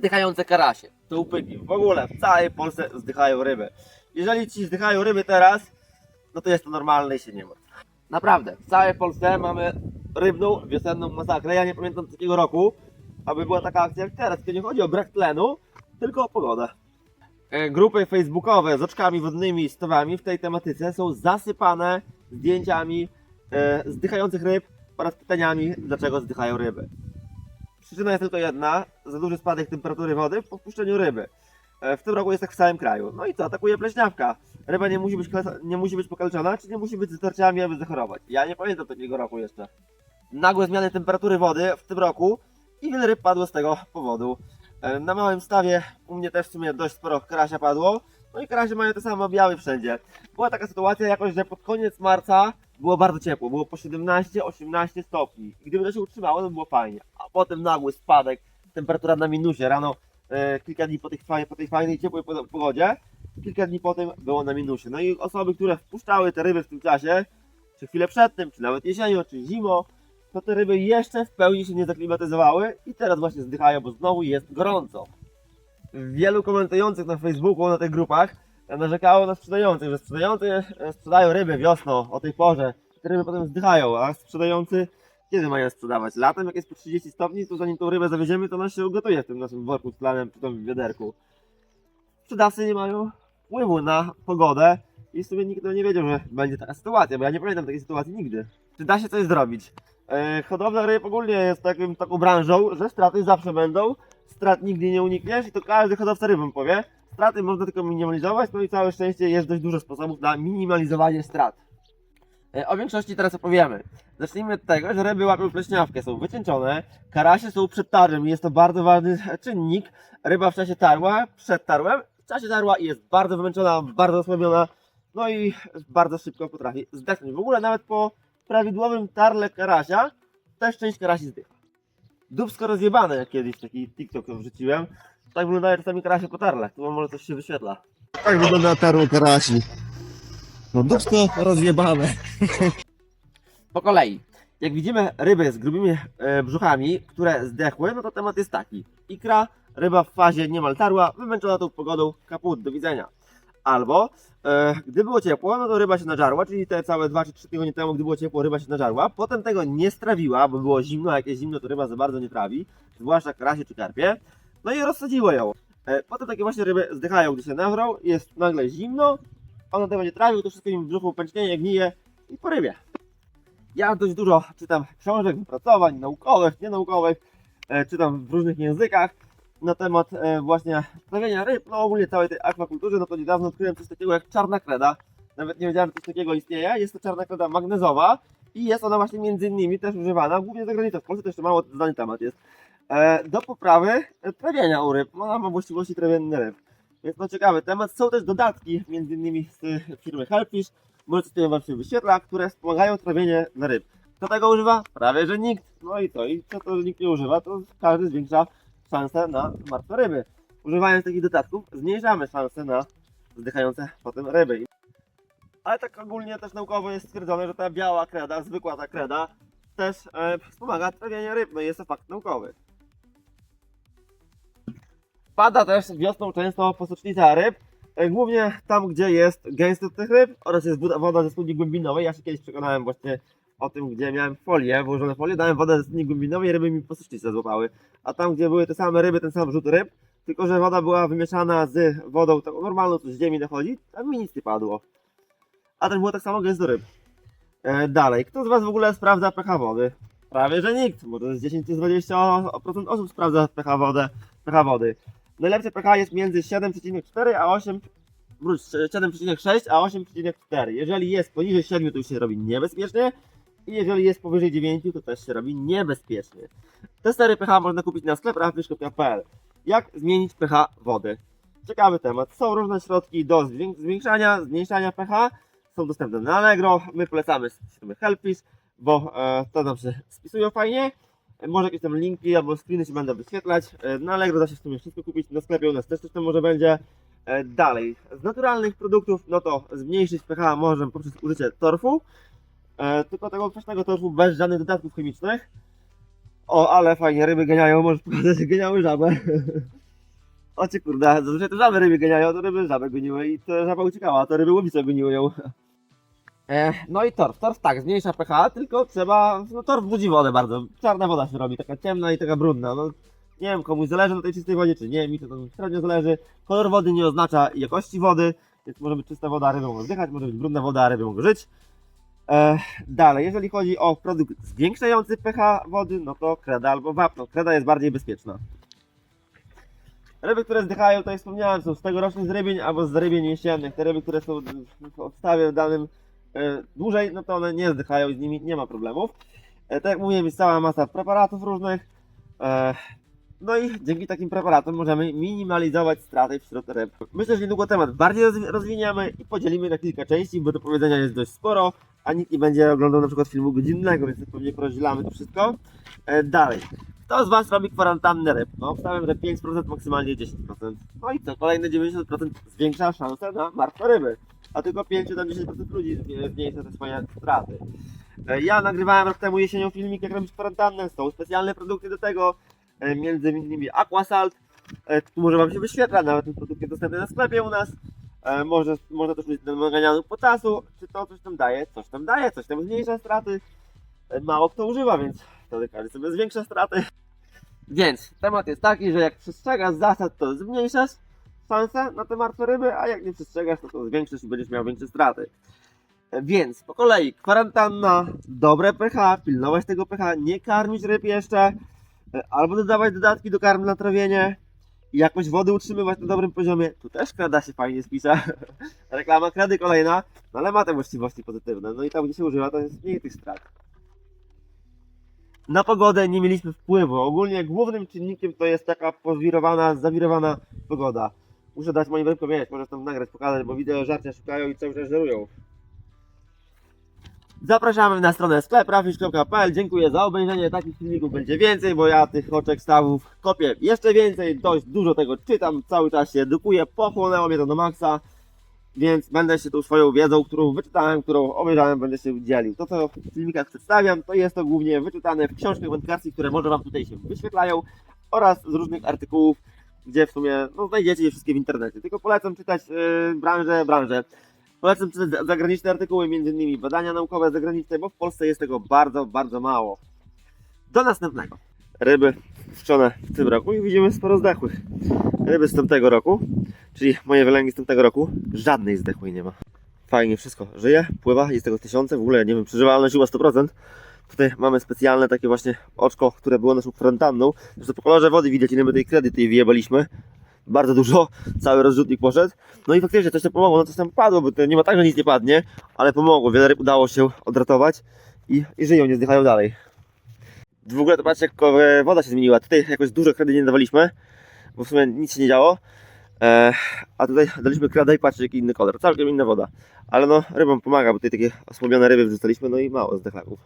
zdychające karasie, tułpyki, w ogóle w całej Polsce zdychają ryby. Jeżeli ci zdychają ryby teraz, no to jest to normalne i się nie martw. Naprawdę, w całej Polsce mamy rybną, wiosenną masakrę. Ja nie pamiętam takiego roku, aby była taka akcja jak teraz, kiedy nie chodzi o brak tlenu, tylko o pogodę. E, Grupy facebookowe z oczkami wodnymi i stawami w tej tematyce są zasypane zdjęciami e, zdychających ryb oraz pytaniami, dlaczego zdychają ryby. Przyczyna jest tylko jedna, za duży spadek temperatury wody po wpuszczeniu ryby. E, W tym roku jest tak w całym kraju. No i co, atakuje pleśniawka. Ryba nie musi być, nie musi być pokaleczona, czy nie musi być z tarciami, aby zachorować. Ja nie pamiętam takiego roku jeszcze. Nagłe zmiany temperatury wody w tym roku i wiele ryb padło z tego powodu. E, Na małym stawie u mnie też w sumie dość sporo karasia padło. No i karasie mają te same biały wszędzie. Była taka sytuacja jakoś, że pod koniec marca było bardzo ciepło, było po 17-18 stopni. Gdyby to się utrzymało, to by było fajnie. A potem nagły spadek, temperatura na minusie. Rano e, kilka dni po, tych, po tej fajnej, ciepłej po- pogodzie, kilka dni potem było na minusie. No i osoby, które wpuszczały te ryby w tym czasie, czy chwilę przed tym, czy nawet jesienią, czy zimą, to te ryby jeszcze w pełni się nie zaklimatyzowały i teraz właśnie zdychają, bo znowu jest gorąco. Wielu komentujących na Facebooku, na tych grupach narzekało na sprzedających, że sprzedający e, sprzedają ryby wiosną o tej porze, te ryby potem zdychają, a sprzedający kiedy mają sprzedawać? Latem, jak jest po 30 stopni, to zanim tą rybę zawieziemy, to ona się ugotuje w tym naszym worku z planem, czy tam w wiaderku. Sprzedawcy nie mają wpływu na pogodę i w sumie nikt nie wiedział, że będzie taka sytuacja, bo ja nie pamiętam takiej sytuacji nigdy. Czy da się coś zrobić? E, hodowla ryb ogólnie jest takim, taką branżą, że straty zawsze będą, strat nigdy nie unikniesz i to każdy hodowca rybą powie. Straty można tylko minimalizować, no i całe szczęście jest dość dużo sposobów na minimalizowanie strat. E, O większości teraz opowiemy. Zacznijmy od tego, że ryby łapią pleśniawkę, są wycieńczone, karasie są przed tarłem jest to bardzo ważny czynnik. Ryba w czasie tarła, przed tarłem, w czasie tarła jest bardzo wymęczona, bardzo osłabiona, no i bardzo szybko potrafi zdechnąć. W ogóle nawet po prawidłowym tarle karasia też część karasi zdycha. Dubsko rozjebane, jak kiedyś taki TikTok wrzuciłem. Tak wyglądają czasami karasie po tarle. Tu może coś się wyświetla. Tak wygląda tarło karasi. No dupsko rozjebane. Po kolei. Jak widzimy ryby z grubymi e, brzuchami, które zdechły, no to temat jest taki. Ikra, ryba w fazie niemal tarła, wymęczona tą pogodą, kaput, do widzenia. Albo, e, gdy było ciepło, no to ryba się nażarła, czyli te całe 2 czy 3 tygodnie temu, gdy było ciepło, ryba się nażarła. Potem tego nie strawiła, bo było zimno, a jak jest zimno, to ryba za bardzo nie trawi, zwłaszcza karasie czy karpie. No i rozsadziło ją. E, potem takie właśnie ryby zdychają, gdy się nawrą, jest nagle zimno, ona tego nie trawił, to wszystko im w brzuchu pęcznieje, gnije i po rybie. Ja dość dużo czytam książek, wypracowań naukowych, nienaukowych, e, czytam w różnych językach na temat e, właśnie trawienia ryb, no ogólnie całej tej akwakulturze, no to niedawno odkryłem coś takiego jak czarna kreda. Nawet nie wiedziałem, że coś takiego istnieje. Jest to czarna kreda magnezowa i jest ona właśnie między innymi też używana, głównie za granicą. W Polsce to jeszcze mało znany temat jest. E, do poprawy e, trawienia u ryb. Ona ma właściwości trawienne ryb. Więc no ciekawy temat. Są też dodatki, między innymi z e, firmy Helpfish, może coś wam się wyświetla, które wspomagają trawienie ryb. Kto tego używa? Prawie, że nikt. No i co? I co to, że nikt nie używa, to każdy zwiększa szansę na martwe ryby. Używając takich dodatków zmniejszamy szanse na zdychające potem ryby. Ale tak ogólnie też naukowo jest stwierdzone, że ta biała kreda, zwykła ta kreda, też e, wspomaga trawienie ryb. No i jest to fakt naukowy. Pada też wiosną często posocznica ryb, e, głównie tam, gdzie jest gęstość tych ryb oraz jest woda- ze studni głębinowej. Ja się kiedyś przekonałem właśnie o tym, gdzie miałem folię, włożone folię, dałem wodę ze studni głębinowej i ryby mi posocznicę złapały. A tam, gdzie były te same ryby, ten sam rzut ryb, tylko że woda była wymieszana z wodą taką normalną, co z ziemi dochodzi, tam mi nic nie padło. A też było tak samo gęsto ryb. E, dalej, kto z Was w ogóle sprawdza pH wody? Prawie, że nikt, bo to jest 10 czy 20% osób sprawdza pH, wodę, pH wody. Najlepsze pH jest między 7,4 a 8, wróć, 7,6 a 8,4. Jeżeli jest poniżej 7 to już się robi niebezpiecznie i jeżeli jest powyżej 9 to też się robi niebezpiecznie. Te stery pH można kupić na sklepach.pl. Jak zmienić pH wody? Ciekawy temat. Są różne środki do zwię- zwiększania, zmniejszania pH. Są dostępne na Allegro. My polecamy firmy Helpfish, bo e, to nam się spisują fajnie. Może jakieś tam linki albo screeny się będą wyświetlać. E, Na Allegro da się w sumie wszystko kupić. Na sklepie u nas też coś tam może będzie. E, Dalej, z naturalnych produktów, no to zmniejszyć pH możemy poprzez użycie torfu. E, tylko tego kwaśnego torfu bez żadnych dodatków chemicznych. O, ale fajnie, ryby geniają, możesz pokazać, geniały żabę. O cię kurde, zazwyczaj to żaby ryby ganiają, to ryby żabę goniły i to żaba uciekała, to ryby łowice goniły ją. E, no i torf. Torf tak, zmniejsza pH, tylko trzeba, no torf budzi wodę bardzo. Czarna woda się robi, taka ciemna i taka brudna. No, nie wiem, komuś zależy na tej czystej wodzie, czy nie, mi to tam średnio zależy. Kolor wody nie oznacza jakości wody, więc może być czysta woda, a ryby mogą zdychać, może być brudna woda, a ryby mogą żyć. E, dalej, jeżeli chodzi o produkt zwiększający pH wody, no to kreda albo wapno. Kreda jest bardziej bezpieczna. Ryby, które zdychają, jak wspomniałem, są z tegorocznych zrybień albo z zrybień jesiennych. Te ryby, które są w odstawie danym e, dłużej, no to one nie zdychają i z nimi nie ma problemów. E, tak jak mówiłem, jest cała masa preparatów różnych. E, no i dzięki takim preparatom możemy minimalizować straty wśród ryb. Myślę, że niedługo temat bardziej rozwi- rozwiniemy i podzielimy na kilka części, bo do powiedzenia jest dość sporo, a nikt nie będzie oglądał na przykład filmu godzinnego, więc pewnie porozdzielamy to wszystko. E, dalej. Kto z Was robi kwarantannę ryb? No, wstałem, że 5%, maksymalnie 10%. No i co? Kolejne 90% zwiększa szanse na martwe ryby. A tylko 5 czy tam 10% ludzi zmniejsza te swoje straty. E, Ja nagrywałem rok temu jesienią filmik, jak robić kwarantannę. Są specjalne produkty do tego, e, między innymi Aquasalt. E, Tu może Wam się wyświetla, nawet ten produkt jest dostępny na sklepie u nas. Może, można też mieć naganianu potasu, czy to coś tam daje, coś tam daje, coś tam zmniejsza straty. Mało kto używa, więc wtedy każdy sobie zwiększa straty. Więc temat jest taki, że jak przestrzegasz zasad, to zmniejszasz szanse na te martwe ryby, a jak nie przestrzegasz, to, to zwiększysz i będziesz miał większe straty. Więc po kolei kwarantanna, dobre pH, pilnować tego pH, nie karmić ryb jeszcze, albo dodawać dodatki do karmy na trawienie, i jakość wody utrzymywać na dobrym poziomie. Tu też krada się fajnie spisza. Reklama krady kolejna, no ale ma te właściwości pozytywne. No i tam gdzie się używa, to jest mniej tych strat. Na pogodę nie mieliśmy wpływu. Ogólnie głównym czynnikiem to jest taka powirowana, zawirowana pogoda. Muszę dać moim rybkom wiedzieć, może tam nagrać, pokazać, bo że żarcia szukają i cały czas żerują. Zapraszamy na stronę skleprafish.pl. Dziękuję za obejrzenie. Takich filmików będzie więcej, bo ja tych oczek stawów kopię jeszcze więcej. Dość dużo tego czytam, cały czas się edukuję. Pochłonęło mnie to do maksa. Więc będę się tą swoją wiedzą, którą wyczytałem, którą obejrzałem, będę się dzielił. To, co w filmikach przedstawiam, to jest to głównie wyczytane w książkach wędkarskich, które może Wam tutaj się wyświetlają oraz z różnych artykułów, gdzie w sumie no, znajdziecie je wszystkie w internecie. Tylko polecam czytać yy, branżę, branżę. Polecam czytać za- zagraniczne artykuły, innymi badania naukowe zagraniczne, bo w Polsce jest tego bardzo, bardzo mało. Do następnego. Ryby wszczone w tym roku i widzimy sporo zdechłych. Ryby z tamtego roku, czyli moje wylęgi z tamtego roku, żadnej zdechłej nie ma. Fajnie wszystko żyje, pływa, jest tego tysiące, w ogóle nie wiem, przeżywalność siła 100%. Tutaj mamy specjalne takie właśnie oczko, które było naszą kwarantanną. Zresztą po kolorze wody widać, ile my tej kredy tutaj wyjebaliśmy. Bardzo dużo, cały rozrzutnik poszedł. No i faktycznie coś tam pomogło, no coś tam padło, bo to nie ma tak, że nic nie padnie, ale pomogło. Wiele ryb udało się odratować i, i żyją, nie zdychają dalej. W ogóle to patrzcie, jak woda się zmieniła. Tutaj jakoś dużo kredy nie dawaliśmy, bo w sumie nic się nie działo. E, a tutaj daliśmy kredę i patrzcie, jaki inny kolor. Całkiem inna woda. Ale no, rybom pomaga, bo tutaj takie osłabione ryby wrzucaliśmy, no i mało zdechlaków.